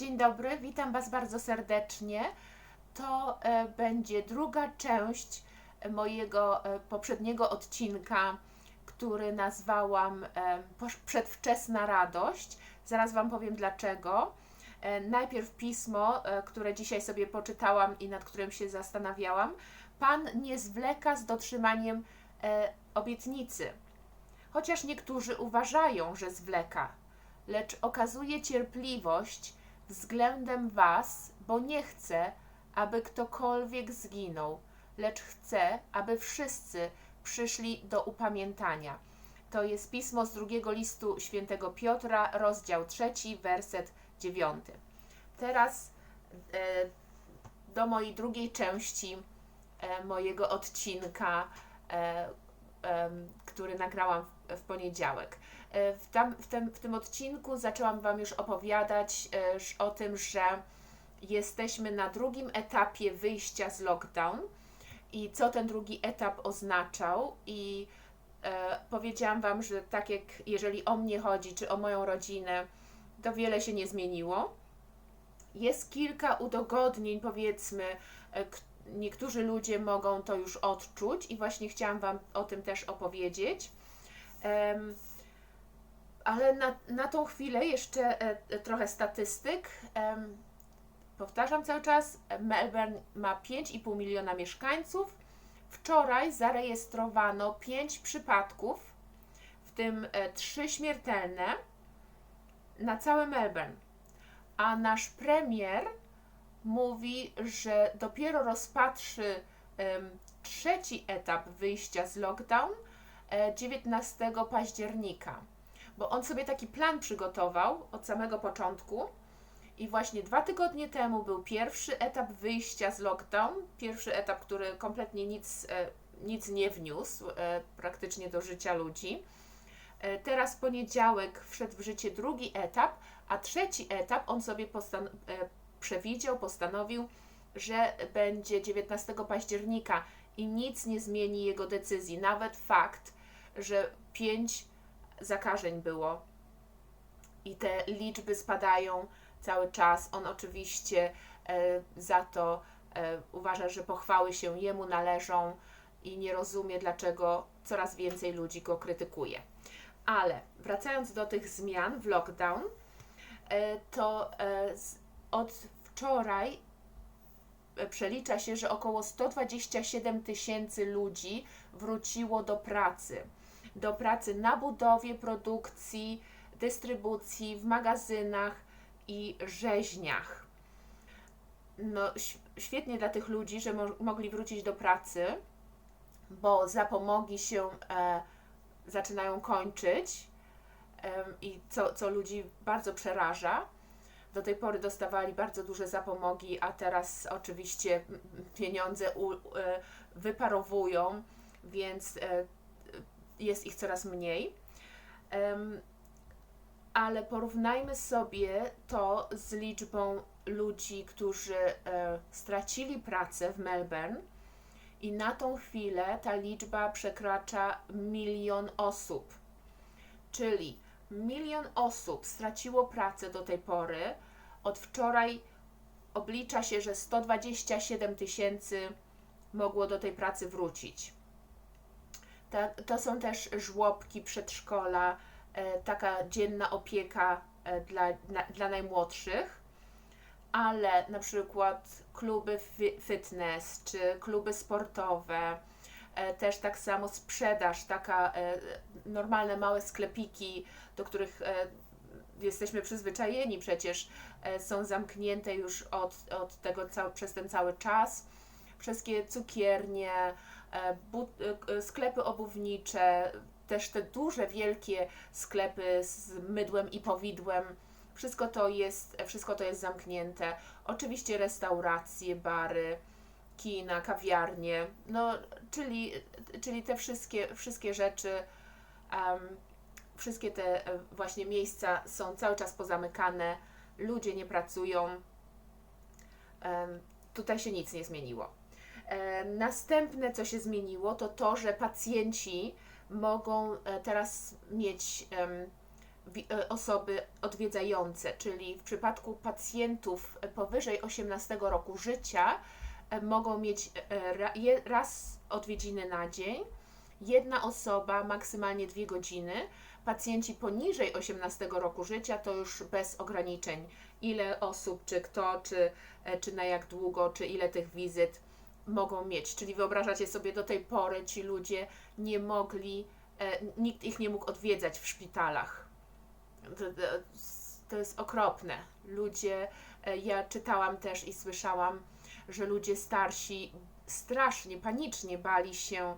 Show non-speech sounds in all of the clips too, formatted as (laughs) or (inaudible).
Dzień dobry, witam Was bardzo serdecznie. To e, będzie druga część mojego e, poprzedniego odcinka, który nazwałam e, Przedwczesna radość. Zaraz Wam powiem dlaczego. E, najpierw pismo, e, które dzisiaj sobie poczytałam i nad którym się zastanawiałam. Pan nie zwleka z dotrzymaniem e, obietnicy. Chociaż niektórzy uważają, że zwleka, lecz okazuje cierpliwość względem Was, bo nie chce, aby ktokolwiek zginął, lecz chce, aby wszyscy przyszli do upamiętania. To jest pismo z drugiego listu świętego Piotra, rozdział trzeci, werset dziewiąty. Teraz e, do mojej drugiej części e, mojego odcinka, e, który nagrałam w, poniedziałek. E, W, tam, w, tym, w tym odcinku zaczęłam Wam już opowiadać e, o tym, że jesteśmy na drugim etapie wyjścia z lockdown i co ten drugi etap oznaczał. I e, powiedziałam Wam, że tak jak jeżeli o mnie chodzi, czy o moją rodzinę, to wiele się nie zmieniło. Jest kilka udogodnień, powiedzmy, e, k- niektórzy ludzie mogą to już odczuć, i właśnie chciałam Wam o tym też opowiedzieć. Ale na, na tą chwilę jeszcze e, e, trochę statystyk. Powtarzam cały czas, e, Melbourne ma 5,5 miliona mieszkańców. Wczoraj zarejestrowano 5 przypadków, w tym 3 śmiertelne, na całe Melbourne. A nasz premier mówi, że dopiero rozpatrzy em, trzeci etap wyjścia z lockdown e, 19 października bo on sobie taki plan przygotował od samego początku. I właśnie dwa tygodnie temu był pierwszy etap wyjścia z lockdown. Pierwszy etap, który kompletnie nic, e, nic nie wniósł e, praktycznie do życia ludzi. E, Teraz poniedziałek wszedł w życie drugi etap, a trzeci etap on sobie postan- e, przewidział, postanowił, że będzie 19 października i nic nie zmieni jego decyzji. Nawet fakt, że pięć zakażeń było i te liczby spadają cały czas. On oczywiście e, za to e, uważa, że pochwały się jemu należą i nie rozumie, dlaczego coraz więcej ludzi go krytykuje. Ale wracając do tych zmian w lockdown, e, to e, od wczoraj e, przelicza się, że około 127 tysięcy ludzi wróciło do pracy do pracy na budowie, produkcji, dystrybucji, w magazynach i rzeźniach. No, świetnie dla tych ludzi, że mo- mogli wrócić do pracy, bo zapomogi się e, zaczynają kończyć em, i co, co ludzi bardzo przeraża. Do tej pory dostawali bardzo duże zapomogi, a teraz oczywiście pieniądze u, e, wyparowują, więc e, jest ich coraz mniej. Ale porównajmy sobie to z liczbą ludzi, którzy e, stracili pracę w Melbourne i na tą chwilę ta liczba przekracza milion osób. Czyli milion osób straciło pracę do tej pory. Od wczoraj oblicza się, że 127 tysięcy mogło do tej pracy wrócić. To są też żłobki, przedszkola, e, taka dzienna opieka e, dla, dla najmłodszych, ale na przykład kluby fi- fitness czy kluby sportowe, też tak samo sprzedaż, taka e, normalne małe sklepiki, do których e, jesteśmy przyzwyczajeni przecież, e, są zamknięte już od, od tego przez ten cały czas. Wszystkie cukiernie, e, e, sklepy obuwnicze, też te duże, wielkie sklepy z mydłem i powidłem. Wszystko to jest, wszystko to jest zamknięte. Oczywiście restauracje, bary, kina, kawiarnie, no, czyli, czyli te wszystkie, wszystkie rzeczy, em, wszystkie te e, właśnie miejsca są cały czas pozamykane, ludzie nie pracują. Em, tutaj się nic nie zmieniło. E, Następne, co się zmieniło, to to, że pacjenci mogą e, teraz mieć e, osoby odwiedzające, czyli w przypadku pacjentów powyżej 18 roku życia mogą mieć e, raz odwiedziny na dzień, jedna osoba, maksymalnie dwie godziny. Pacjenci poniżej 18 roku życia to już bez ograniczeń, ile osób, czy kto, czy, e, czy na jak długo, czy ile tych wizyt mogą mieć. Czyli wyobrażacie sobie, do tej pory ci ludzie nie mogli, e, nikt ich nie mógł odwiedzać w szpitalach. To, jest okropne. Ludzie, e, ja czytałam też i słyszałam, że ludzie starsi strasznie, panicznie bali się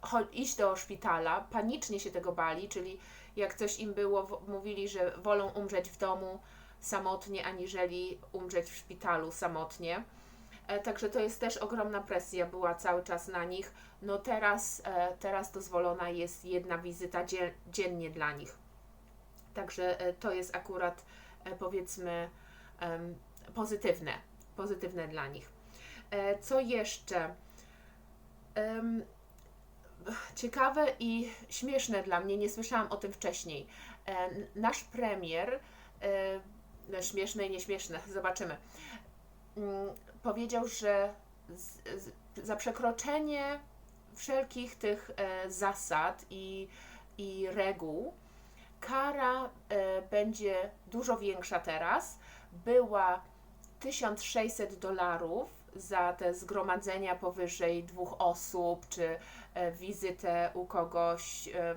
cho- iść do szpitala, panicznie się tego bali, czyli jak coś im było, mówili, że wolą umrzeć w domu samotnie, aniżeli umrzeć w szpitalu samotnie. E, Także to jest też ogromna presja była cały czas na nich. No teraz, e, teraz dozwolona jest jedna wizyta dzie- dziennie dla nich. Także e, to jest akurat e, powiedzmy pozytywne, pozytywne dla nich. E, Co jeszcze? Ciekawe i śmieszne dla mnie, nie słyszałam o tym wcześniej. Nasz premier, no śmieszne i nieśmieszne, (laughs) zobaczymy, mm, powiedział, że za przekroczenie wszelkich tych zasad i, i reguł kara e, będzie dużo większa teraz. Była 1600 dolarów za te zgromadzenia powyżej dwóch osób, czy e, wizytę u kogoś, e,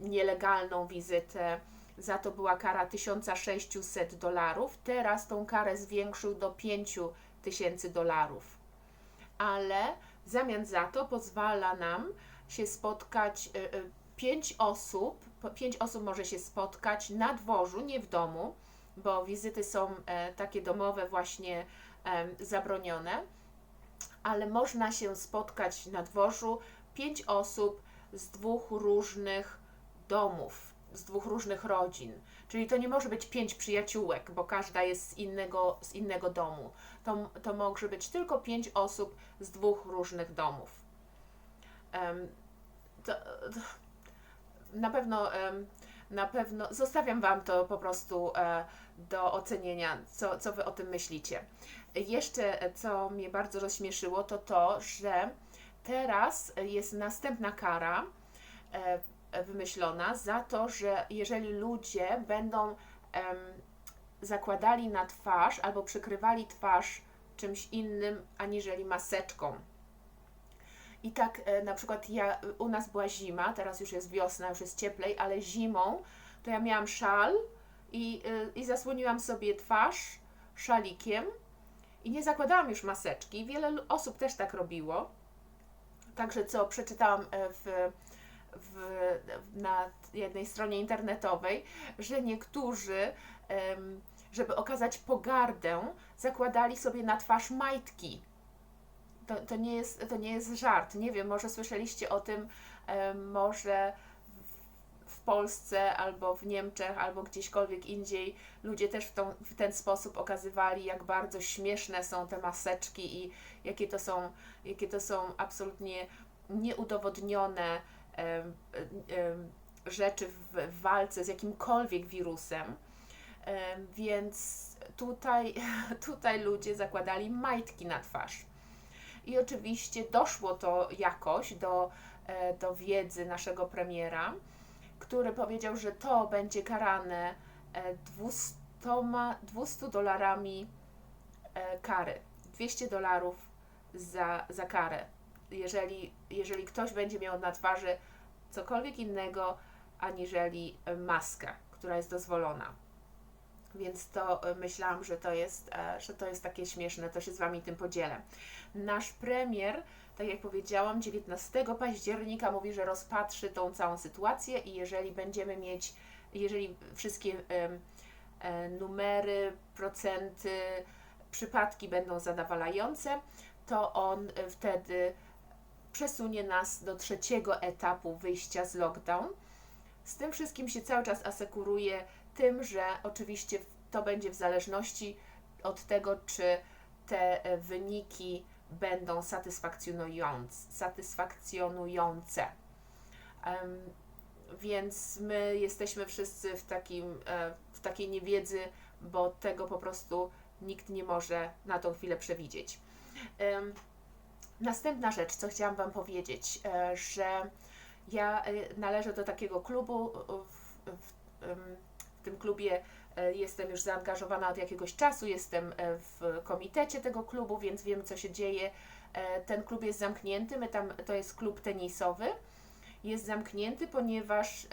nielegalną wizytę. Za to była kara 1600 dolarów. Teraz tą karę zwiększył do 5000 dolarów. Ale w zamian za to pozwala nam się spotkać pięć osób, pięć osób może się spotkać na dworzu, nie w domu, bo wizyty są e, takie domowe właśnie zabronione, ale można się spotkać na dworzu pięć osób z dwóch różnych domów, z dwóch różnych rodzin. Czyli to nie może być pięć przyjaciółek, bo każda jest z innego, z innego domu. To, to może być tylko pięć osób z dwóch różnych domów. Em, to, to, na pewno, na pewno zostawiam Wam to po prostu e, do ocenienia, co, co Wy o tym myślicie. Jeszcze, e, co mnie bardzo rozśmieszyło, to to, że teraz jest następna kara e, wymyślona za to, że jeżeli ludzie będą zakładali na twarz albo przykrywali twarz czymś innym aniżeli maseczką. I tak e, na przykład ja, u nas była zima, teraz już jest wiosna, już jest cieplej, ale zimą to ja miałam szal i, y, i zasłoniłam sobie twarz szalikiem i nie zakładałam już maseczki. Wiele osób też tak robiło. Także co przeczytałam e, w, w, na jednej stronie internetowej, że niektórzy, żeby okazać pogardę, zakładali sobie na twarz majtki. To, to, nie jest, to nie jest żart. Nie wiem, może słyszeliście o tym, em, może w, Polsce albo w Niemczech, albo gdzieśkolwiek indziej ludzie też w, tą, w ten sposób okazywali, jak bardzo śmieszne są te maseczki i jakie to są, jakie to są absolutnie nieudowodnione em, em, rzeczy w, walce z jakimkolwiek wirusem. Em, Więc tutaj, (laughs) tutaj ludzie zakładali majtki na twarz. I oczywiście doszło to jakoś do, e, do wiedzy naszego premiera, który powiedział, że to będzie karane e, 200, 200 dolarami e, kary. 200 dolarów za, za karę. Jeżeli, jeżeli ktoś będzie miał na twarzy cokolwiek innego, aniżeli maskę, która jest dozwolona. Więc to e, myślałam, że to, jest, e, że to jest takie śmieszne, to się z Wami tym podzielę. Nasz premier, tak jak powiedziałam, 19 października mówi, że rozpatrzy tą całą sytuację i jeżeli będziemy mieć, jeżeli wszystkie e, numery, procenty, przypadki będą zadowalające, to on wtedy przesunie nas do trzeciego etapu wyjścia z lockdown. Z tym wszystkim się cały czas asekuruje tym, że oczywiście to będzie w zależności od tego, czy te e, wyniki będą satysfakcjonujące. więc my jesteśmy wszyscy w, takim, e, w takiej niewiedzy, bo tego po prostu nikt nie może na tą chwilę przewidzieć. Następna rzecz, co chciałam Wam powiedzieć, e, że ja należę do takiego klubu. W, w, w tym klubie e, jestem już zaangażowana od jakiegoś czasu, jestem e, w komitecie tego klubu, więc wiem, co się dzieje. E, Ten klub jest zamknięty, my tam, to jest klub tenisowy. Jest zamknięty, ponieważ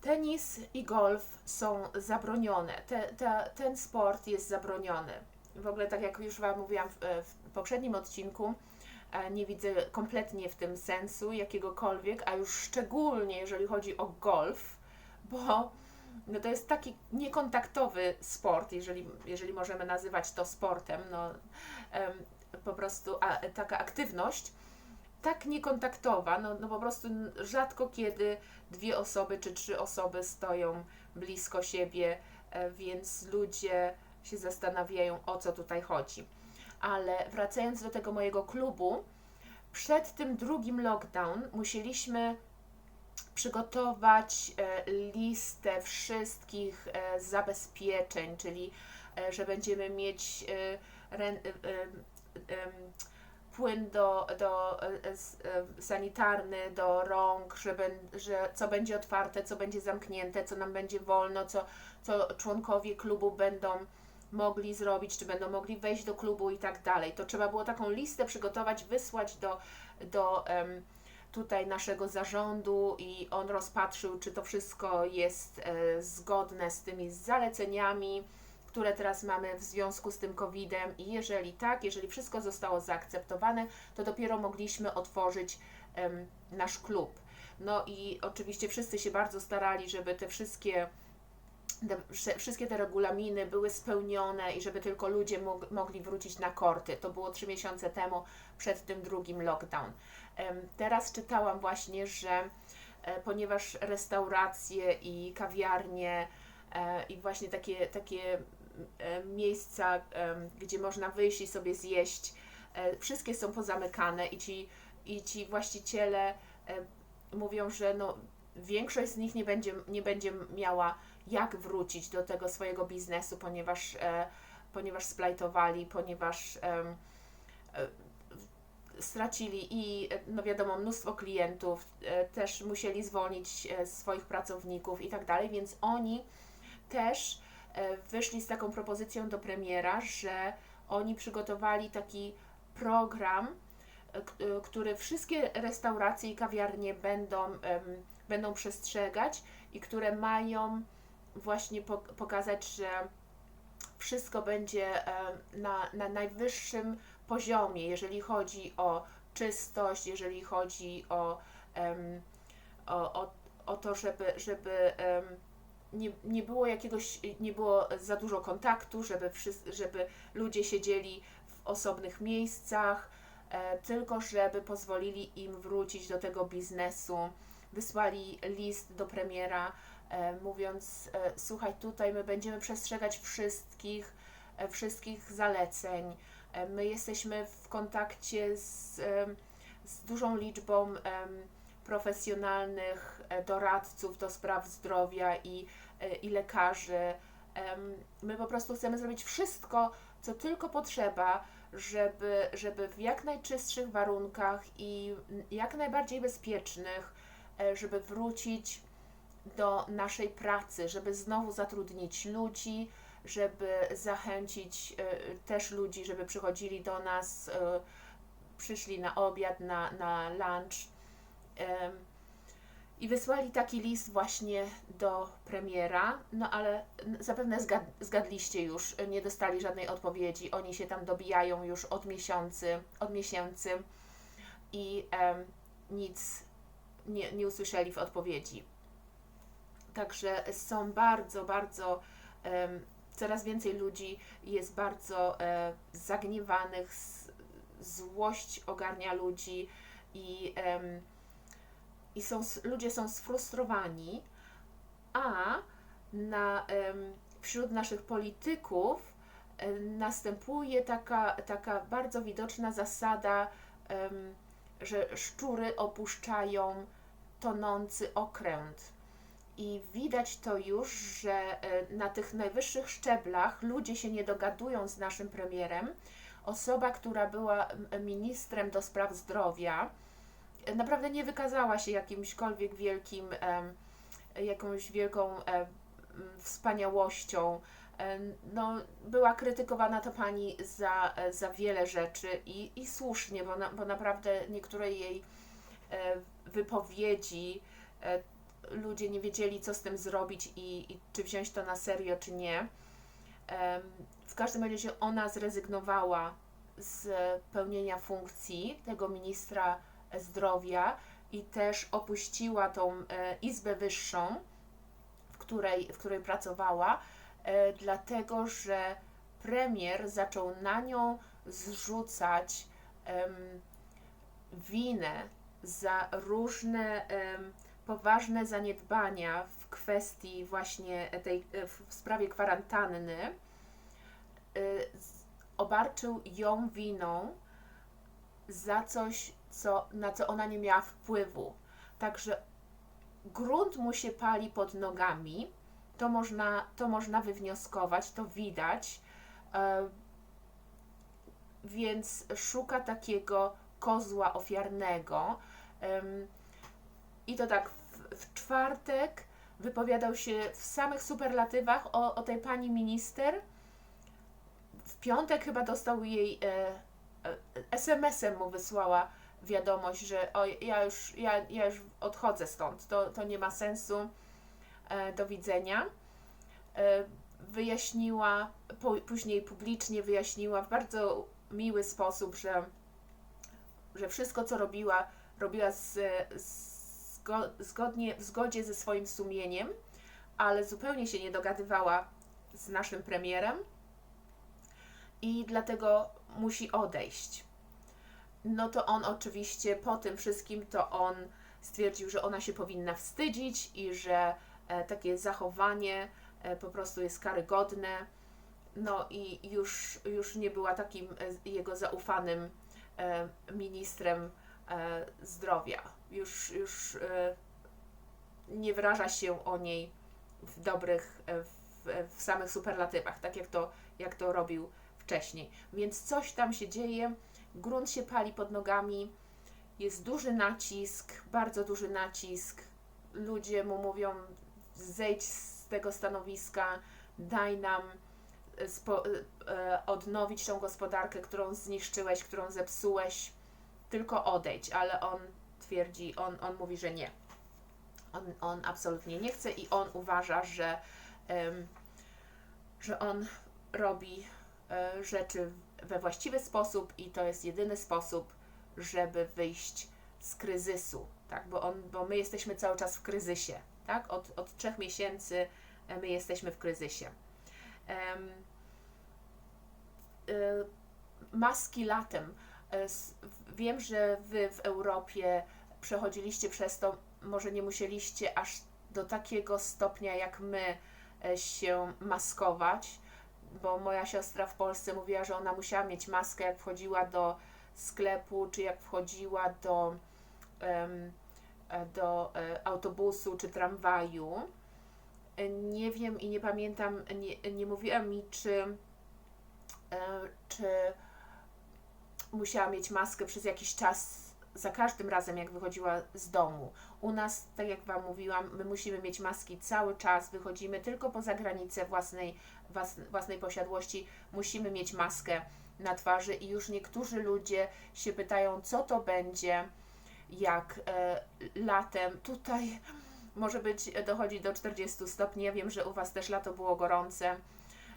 tenis i golf są zabronione. Te, te, ten sport jest zabroniony. W ogóle, tak jak już Wam mówiłam w, w poprzednim odcinku, nie widzę kompletnie w tym sensu jakiegokolwiek, a już szczególnie jeżeli chodzi o golf, bo no to jest taki niekontaktowy sport, jeżeli, jeżeli możemy nazywać to sportem, no, po prostu a, taka aktywność, tak niekontaktowa, no, no po prostu rzadko kiedy dwie osoby czy trzy osoby stoją blisko siebie, e, więc ludzie się zastanawiają, o co tutaj chodzi. Ale wracając do tego mojego klubu, przed tym drugim lockdown musieliśmy przygotować e, listę wszystkich e, zabezpieczeń, czyli e, że będziemy mieć płyn do, do sanitarny do rąk, że, ben, że co będzie otwarte, co będzie zamknięte, co nam będzie wolno, co, co członkowie klubu będą mogli zrobić, czy będą mogli wejść do klubu i tak dalej. To trzeba było taką listę przygotować, wysłać do, do em, tutaj naszego zarządu i on rozpatrzył, czy to wszystko jest e, zgodne z tymi zaleceniami, które teraz mamy w związku z tym COVID-em i jeżeli tak, jeżeli wszystko zostało zaakceptowane, to dopiero mogliśmy otworzyć nasz klub. No i oczywiście wszyscy się bardzo starali, żeby te wszystkie te, wszystkie te regulaminy były spełnione i żeby tylko ludzie mog, mogli wrócić na korty. To było trzy miesiące temu, przed tym drugim lockdown. Teraz czytałam właśnie, że e, ponieważ restauracje i kawiarnie e, i właśnie takie, takie e, miejsca, gdzie można wyjść i sobie zjeść, wszystkie są pozamykane i ci, i ci właściciele mówią, że no, większość z nich nie będzie, nie będzie miała jak wrócić do tego swojego biznesu, ponieważ, ponieważ splajtowali, ponieważ stracili i e, no wiadomo, mnóstwo klientów, e, też musieli zwolnić e, swoich pracowników i tak dalej, więc oni też wyszli z taką propozycją do premiera, że oni przygotowali taki program, który wszystkie restauracje i kawiarnie będą, będą przestrzegać i które mają właśnie pok- pokazać, że wszystko będzie em, na, na najwyższym poziomie, jeżeli chodzi o czystość, jeżeli chodzi o, o, o, o to, żeby, żeby nie, nie było jakiegoś, nie było za dużo kontaktu, żeby, wszyscy, żeby ludzie siedzieli w osobnych miejscach, e, tylko żeby pozwolili im wrócić do tego biznesu. Wysłali list do premiera, e, mówiąc: e, Słuchaj, tutaj my będziemy przestrzegać wszystkich, e, wszystkich zaleceń. E, My jesteśmy w kontakcie z, z dużą liczbą profesjonalnych e, doradców do spraw zdrowia i, e, i lekarzy. My po prostu chcemy zrobić wszystko, co tylko potrzeba, żeby, żeby w jak najczystszych warunkach i jak najbardziej bezpiecznych, e, żeby wrócić do naszej pracy, żeby znowu zatrudnić ludzi, żeby zachęcić e, też ludzi, żeby przychodzili do nas, e, przyszli na obiad, na, na lunch. I wysłali taki list właśnie do premiera, no ale zapewne zgad, zgadliście już, nie dostali żadnej odpowiedzi. Oni się tam dobijają już od miesięcy, od miesięcy i nic nie, nie usłyszeli w odpowiedzi. Także są bardzo, bardzo, coraz więcej ludzi jest bardzo e, zagniewanych, złość ogarnia ludzi i, i są, ludzie są sfrustrowani, a na, wśród naszych polityków e, następuje taka, taka bardzo widoczna zasada, że szczury opuszczają tonący okręt. I widać to już, że e, na tych najwyższych szczeblach ludzie się nie dogadują z naszym premierem. Osoba, która była ministrem do spraw zdrowia, e, naprawdę nie wykazała się jakimśkolwiek wielkim, jakąś wielką em, wspaniałością. E, No, była krytykowana ta pani za, e, za wiele rzeczy i, i słusznie, bo, na, bo naprawdę niektóre jej e, wypowiedzi e, ludzie nie wiedzieli, co z tym zrobić i, i czy wziąć to na serio, czy nie. W każdym razie ona zrezygnowała z pełnienia funkcji tego ministra zdrowia i też opuściła tą e, izbę wyższą, w której, w której pracowała, e, dlatego że premier zaczął na nią zrzucać winę za różne poważne zaniedbania w kwestii właśnie tej, w sprawie kwarantanny. Z- Obarczył ją winą za coś, co, na co ona nie miała wpływu. Także grunt mu się pali pod nogami. To można, to można wywnioskować, to widać. E, Więc szuka takiego kozła ofiarnego. I to tak w, czwartek wypowiadał się w samych superlatywach o, o tej pani minister. W piątek chyba dostał jej e, e, SMS-em mu wysłała wiadomość, że o, ja, już, ja, ja już odchodzę stąd, to, to nie ma sensu, e, do widzenia. E, wyjaśniła, po, później publicznie wyjaśniła w bardzo miły sposób, że, że wszystko co robiła, robiła z, zgo, zgodnie, w zgodzie ze swoim sumieniem, ale zupełnie się nie dogadywała z naszym premierem i dlatego musi odejść. No to on oczywiście po tym wszystkim to on stwierdził, że ona się powinna wstydzić i że e, takie zachowanie e, po prostu jest karygodne. No i już, już nie była takim e, jego zaufanym ministrem zdrowia. Już, już e, nie wyraża się o niej w dobrych, e, w, w samych superlatywach, tak jak to, jak to robił wcześniej. Więc coś tam się dzieje, grunt się pali pod nogami, jest duży nacisk, bardzo duży nacisk. Ludzie mu mówią: zejdź z tego stanowiska, daj nam e, e, odnowić tą gospodarkę, którą zniszczyłeś, którą zepsułeś, tylko odejdź. Ale on twierdzi, on, on mówi, że nie. On, on absolutnie nie chce i on uważa, że, em, że on robi e, rzeczy we właściwy sposób i to jest jedyny sposób, żeby wyjść z kryzysu, tak? Bo, on, bo my jesteśmy cały czas w kryzysie, tak? Od, od trzech miesięcy e, my jesteśmy w kryzysie. Em, e, maski latem. E, Wiem, że Wy w Europie przechodziliście przez to, może nie musieliście aż do takiego stopnia jak my e, się maskować, bo moja siostra w Polsce mówiła, że ona musiała mieć maskę, jak wchodziła do sklepu, czy jak wchodziła do, e, do autobusu czy tramwaju. Nie wiem i nie pamiętam, nie, nie mówiła mi, czy, czy musiała mieć maskę przez jakiś czas za każdym razem, jak wychodziła z domu. U nas, tak jak Wam mówiłam, my musimy mieć maski cały czas, wychodzimy tylko poza granicę własnej, włas- własnej posiadłości, musimy mieć maskę na twarzy i już niektórzy ludzie się pytają, co to będzie, jak e, latem tutaj może być, dochodzi do 40 stopni. Ja wiem, że u Was też lato było gorące,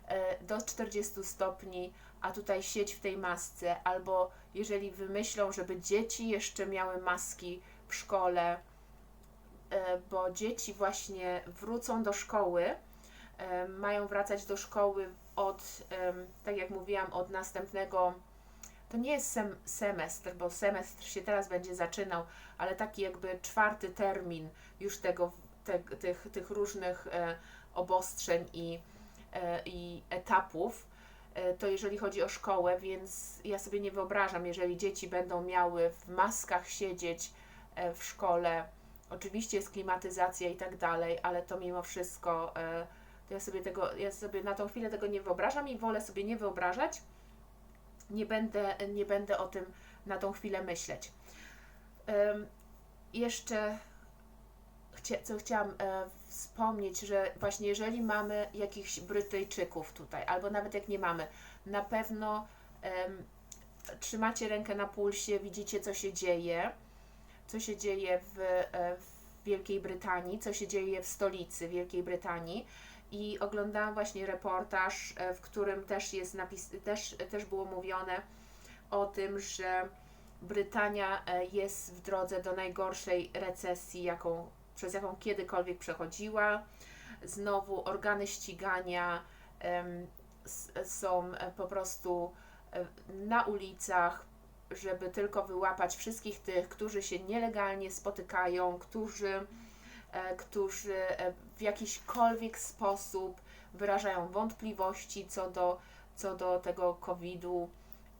e, do 40 stopni, a tutaj sieć w tej masce, albo jeżeli wymyślą, żeby dzieci jeszcze miały maski w szkole, e, bo dzieci właśnie wrócą do szkoły, e, mają wracać do szkoły od, em, tak jak mówiłam, od następnego. To nie jest sem semestr, bo semestr się teraz będzie zaczynał, ale taki jakby czwarty termin już tego, te, tych, tych różnych e, obostrzeń i, e, i etapów. E, to jeżeli chodzi o szkołę, więc ja sobie nie wyobrażam, jeżeli dzieci będą miały w maskach siedzieć e, w szkole. Oczywiście jest klimatyzacja i tak dalej, ale to mimo wszystko, e, to ja sobie tego, ja sobie na tą chwilę tego nie wyobrażam i wolę sobie nie wyobrażać. Nie będę, nie będę o tym na tą chwilę myśleć. Jeszcze co chciałam e, wspomnieć, że właśnie jeżeli mamy jakichś Brytyjczyków tutaj, albo nawet jak nie mamy, na pewno em, trzymacie rękę na pulsie, widzicie co się dzieje, co się dzieje w, e, w Wielkiej Brytanii, co się dzieje w stolicy Wielkiej Brytanii. I oglądałam właśnie reportaż, e, w którym też jest napis, też, też było mówione o tym, że Brytania e, jest w drodze do najgorszej recesji, jaką, przez jaką kiedykolwiek przechodziła. Znowu organy ścigania są e, po prostu e, na ulicach, żeby tylko wyłapać wszystkich tych, którzy się nielegalnie spotykają, którzy, e, którzy w jakiśkolwiek sposób wyrażają wątpliwości co do, co do tego COVID-u,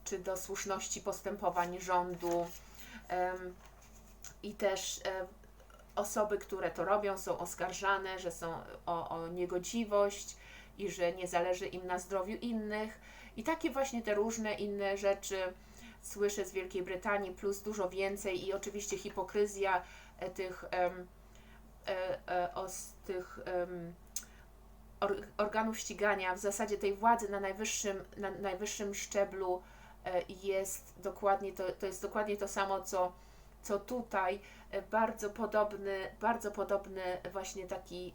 czy do słuszności postępowań rządu. I też osoby, które to robią, są oskarżane, że są o, o niegodziwość i że nie zależy im na zdrowiu innych. I takie właśnie te różne inne rzeczy słyszę z Wielkiej Brytanii, plus dużo więcej i oczywiście hipokryzja e, tych, em, e, e, os, tych em, or, organów ścigania, w zasadzie tej władzy na najwyższym, na najwyższym szczeblu e, jest dokładnie to, to jest dokładnie to samo, co, co tutaj. Bardzo podobny, bardzo podobny właśnie taki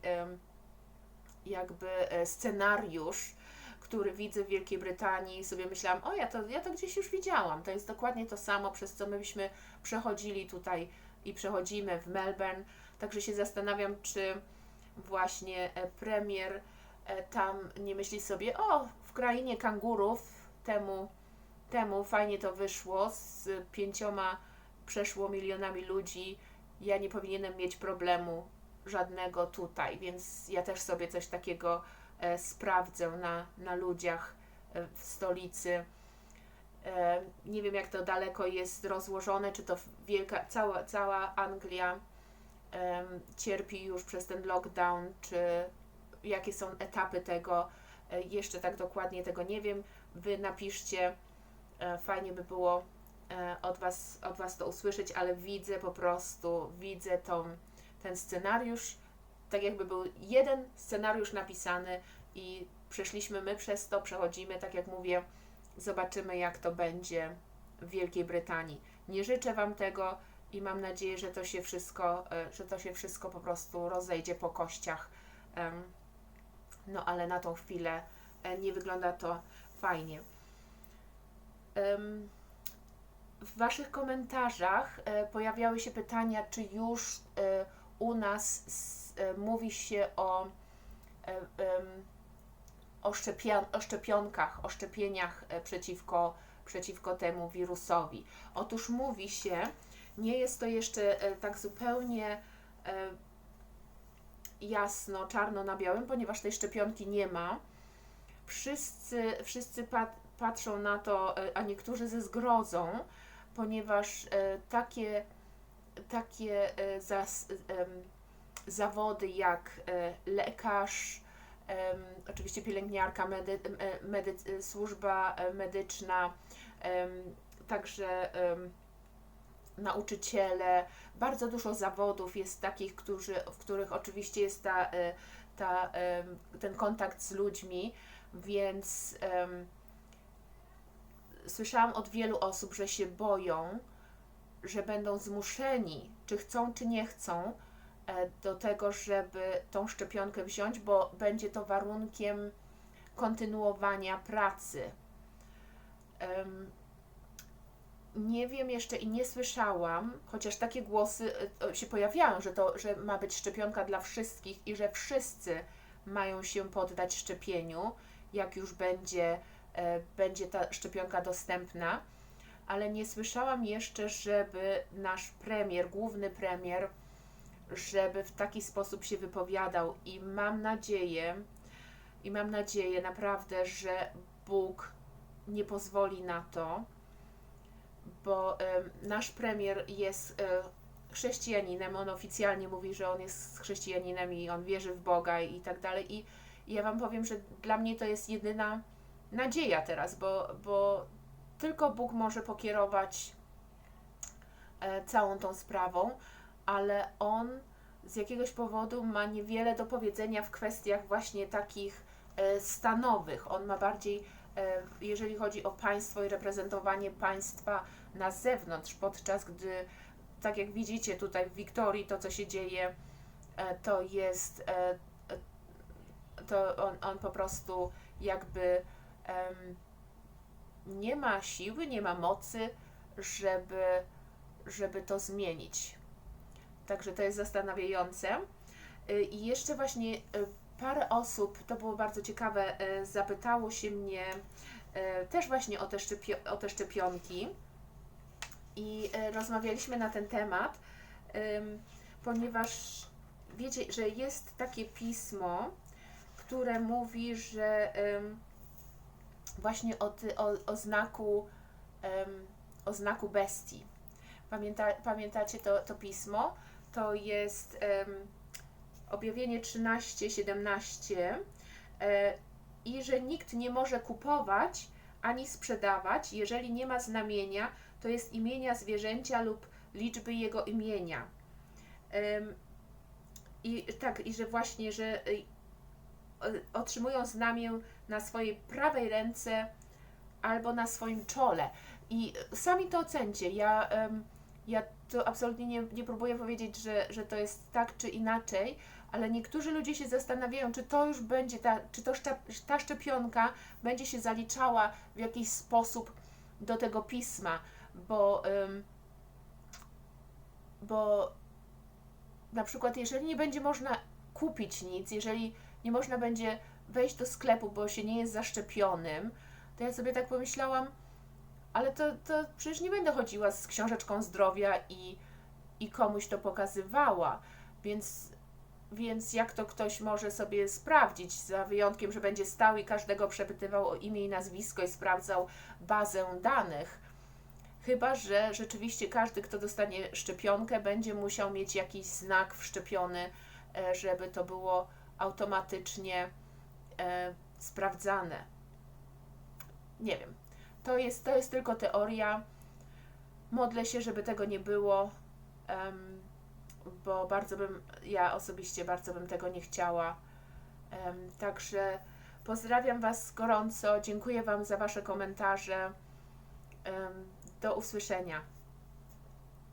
jakby e, scenariusz, który widzę w Wielkiej Brytanii, sobie myślałam, o ja to, ja to gdzieś już widziałam. To jest dokładnie to samo, przez co myśmy przechodzili tutaj i przechodzimy w Melbourne. Także się zastanawiam, czy właśnie e, premier e, tam nie myśli sobie, o, w krainie kangurów temu, temu fajnie to wyszło z pięcioma przeszło milionami ludzi. Ja nie powinienem mieć problemu żadnego tutaj, więc ja też sobie coś takiego e, sprawdzę na, na ludziach e, w stolicy. E, nie wiem, jak to daleko jest rozłożone, czy to wielka, cała, cała Anglia em, cierpi już przez ten lockdown, czy jakie są etapy tego. E, jeszcze tak dokładnie tego nie wiem. Wy napiszcie, e, fajnie by było e, od was, od was to usłyszeć, ale widzę po prostu, widzę tą, ten scenariusz, tak jakby był jeden scenariusz napisany i przeszliśmy my przez to, przechodzimy, tak jak mówię, zobaczymy jak to będzie w Wielkiej Brytanii. Nie życzę Wam tego i mam nadzieję, że to się wszystko, e, że to się wszystko po prostu rozejdzie po kościach. No ale na tą chwilę e, nie wygląda to fajnie. W Waszych komentarzach e, pojawiały się pytania, czy już e, u nas e, mówi się o, o, o szczepionkach, o szczepieniach przeciwko, przeciwko temu wirusowi. Otóż mówi się, nie jest to jeszcze tak zupełnie jasno, czarno na białym, ponieważ tej szczepionki nie ma. Wszyscy, wszyscy pat, patrzą na to, a niektórzy ze zgrozą, ponieważ e, takie, takie e, zas, zawody jak e, lekarz, oczywiście pielęgniarka, medy, medy, służba medyczna, także nauczyciele, bardzo dużo zawodów jest takich, którzy, w których oczywiście jest ta, ta, ten kontakt z ludźmi, więc słyszałam od wielu osób, że się boją, że będą zmuszeni, czy chcą, czy nie chcą, e, do tego, żeby tą szczepionkę wziąć, bo będzie to warunkiem kontynuowania pracy. Nie wiem jeszcze i nie słyszałam, chociaż takie głosy e, się pojawiają, że to, że ma być szczepionka dla wszystkich i że wszyscy mają się poddać szczepieniu, jak już będzie, będzie ta szczepionka dostępna, ale nie słyszałam jeszcze, żeby nasz premier, główny premier, żeby w taki sposób się wypowiadał i mam nadzieję, i mam nadzieję naprawdę, że Bóg nie pozwoli na to, bo em, nasz premier jest e, chrześcijaninem, on oficjalnie mówi, że on jest chrześcijaninem i on wierzy w Boga i tak dalej. I, i ja Wam powiem, że dla mnie to jest jedyna nadzieja teraz, bo, bo tylko Bóg może pokierować e, całą tą sprawą, ale on z jakiegoś powodu ma niewiele do powiedzenia w kwestiach właśnie takich e, stanowych. On ma bardziej, e, jeżeli chodzi o państwo i reprezentowanie państwa na zewnątrz, podczas gdy, tak jak widzicie tutaj w Wiktorii, to co się dzieje, to jest, to on, on po prostu jakby nie ma siły, nie ma mocy, żeby, żeby to zmienić. Także to jest zastanawiające. Y, I jeszcze właśnie y, parę osób, to było bardzo ciekawe, y, zapytało się mnie też właśnie o te, o te szczepionki i rozmawialiśmy na ten temat, ponieważ wiecie, że jest takie pismo, które mówi, że właśnie o, ty, o, o znaku ym, o znaku bestii. Pamięta, pamiętacie to, to pismo? To jest em, objawienie 13, 17 e, i że nikt nie może kupować ani sprzedawać, jeżeli nie ma znamienia, to jest imienia zwierzęcia lub liczby jego imienia. Em, I tak, i że właśnie, że y, otrzymują znamię na swojej prawej ręce albo na swoim czole. I sami to ocencie. Ja, ja to absolutnie nie, nie próbuję powiedzieć, że, że to jest tak czy inaczej, ale niektórzy ludzie się zastanawiają, czy to już będzie, ta, czy to szczep, ta szczepionka będzie się zaliczała w jakiś sposób do tego pisma, bo, bo na przykład jeżeli nie będzie można kupić nic, jeżeli nie można będzie wejść do sklepu, bo się nie jest zaszczepionym, to ja sobie tak pomyślałam, ale to, to przecież nie będę chodziła z książeczką zdrowia i, i komuś to pokazywała, więc, więc jak to ktoś może sobie sprawdzić, za wyjątkiem, że będzie stał i każdego przepytywał o imię i nazwisko i sprawdzał bazę danych. Chyba, że rzeczywiście każdy, kto dostanie szczepionkę, będzie musiał mieć jakiś znak wszczepiony, e, żeby to było automatycznie e, sprawdzane. Nie wiem. To jest, to jest tylko teoria. Modlę się, żeby tego nie było, em, bo bardzo bym, ja osobiście bardzo bym tego nie chciała. Em, także pozdrawiam Was gorąco. Dziękuję Wam za Wasze komentarze. Em, do usłyszenia.